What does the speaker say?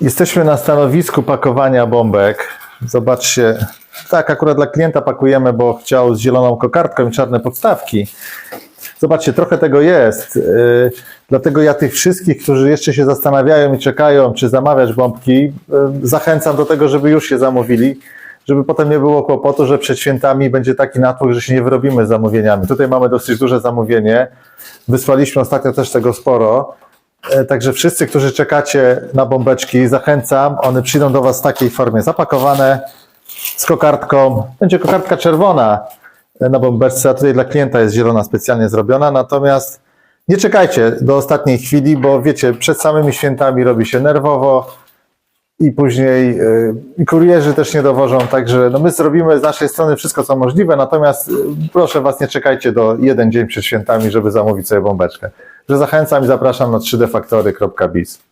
Jesteśmy na stanowisku pakowania bombek. Zobaczcie, tak akurat dla klienta pakujemy, bo chciał z zieloną kokardką i czarne podstawki. Zobaczcie, trochę tego jest. Yy, Dlatego ja tych wszystkich, którzy jeszcze się zastanawiają i czekają, czy zamawiać bombki, yy, zachęcam do tego, żeby już się zamówili, żeby potem nie było kłopotu, że przed świętami będzie taki natłok, że się nie wyrobimy z zamówieniami. Tutaj mamy dosyć duże zamówienie. Wysłaliśmy ostatnio też tego sporo. E, Także wszyscy, którzy czekacie na bombeczki, zachęcam. One przyjdą do Was w takiej formie zapakowane z kokardką. Będzie kokardka czerwona e, na bombeczce, a tutaj dla klienta jest zielona specjalnie zrobiona. Natomiast nie czekajcie do ostatniej chwili, bo wiecie, przed samymi świętami robi się nerwowo i później y, i kurierzy też nie dowożą, także no my zrobimy z naszej strony wszystko, co możliwe, natomiast proszę Was, nie czekajcie do jeden dzień przed świętami, żeby zamówić sobie bombeczkę. Że zachęcam i zapraszam na 3dfaktory.biz.